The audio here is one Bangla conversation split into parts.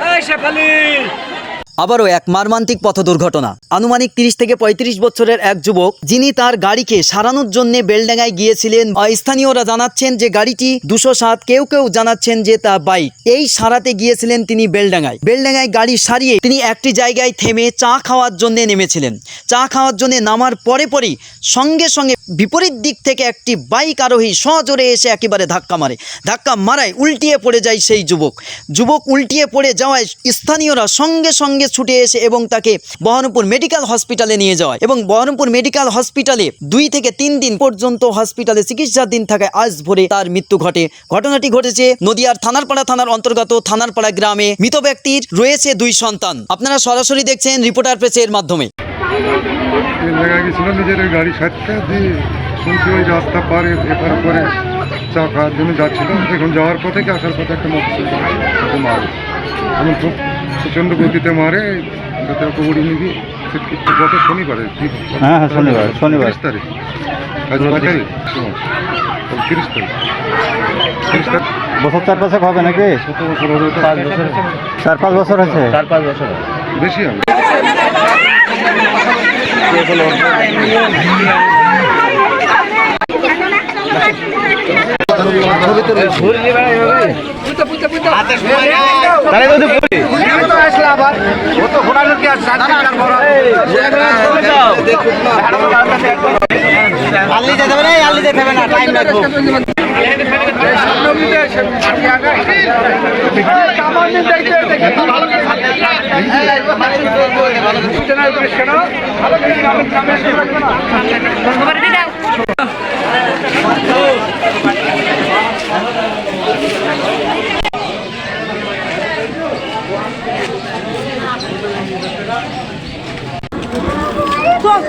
এই শেফালি আবারও এক মারমান্তিক পথ দুর্ঘটনা। আনুমানিক তিরিশ থেকে পঁয়ত্রিশ বছরের এক যুবক, যিনি তার গাড়িকে সারানোর জন্য বেলডাঙ্গায় গিয়েছিলেন। স্থানীয়রা জানাচ্ছেন যে গাড়িটি দুশো সাত, কেউ কেউ জানাচ্ছেন যে তা বাইক। এই সারাতে গিয়েছিলেন তিনি বেলডাঙ্গায়। বেলডাঙ্গায় গাড়ি সারিয়ে তিনি একটি জায়গায় থেমে চা খাওয়ার জন্য নেমেছিলেন। চা খাওয়ার জন্য নামার পরে পরেই সঙ্গে সঙ্গে বিপরীত দিক থেকে একটি বাইক আরোহী সজোরে এসে একেবারে ধাক্কা মারে। ধাক্কা মারায় উল্টিয়ে পড়ে যায় সেই যুবক। যুবক উল্টিয়ে পড়ে যাওয়ায় স্থানীয়রা সঙ্গে সঙ্গে ছুটে এসে এবং তাকে বহরমপুর মেডিকেল হসপিটালে নিয়ে যাওয়ায়। এবং বহরমপুর মেডিকেল হসপিটালে দুই থেকে তিন দিন পর্যন্ত হসপিটালে চিকিৎসাধীন থাকায় আজ ভোরে তার মৃত্যু ঘটে। ঘটনাটি ঘটেছে নদিয়ার থানারপাড়া থানার অন্তর্গত থানারপাড়া গ্রামে। মৃত ব্যক্তির রয়েছে দুই সন্তান। আপনারা সরাসরি দেখছেন রিপোর্টার প্রেসের মাধ্যমে। শুনছি ওই রাস্তা পারে এপার করে জন্য যাচ্ছিল। এখন যাওয়ার পথে কি আসার পথে একটা মোটরসাইকেল মারে এমন খুব প্রচণ্ড গতিতে মারে যাতে নিবি গত শনিবারে হ্যাঁ, হ্যাঁ, শনিবার, শনিবার। তিরিশ তারিখ আজ কয় তারিখ তিরিশ তারিখ তিরিশ তারিখ বছর চার পাঁচেক হবে নাকি? চার পাঁচ বছর হয়েছে চার পাঁচ বছর বেশি হবে ও তো ঘোরানোর কি ভালো করে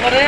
করে।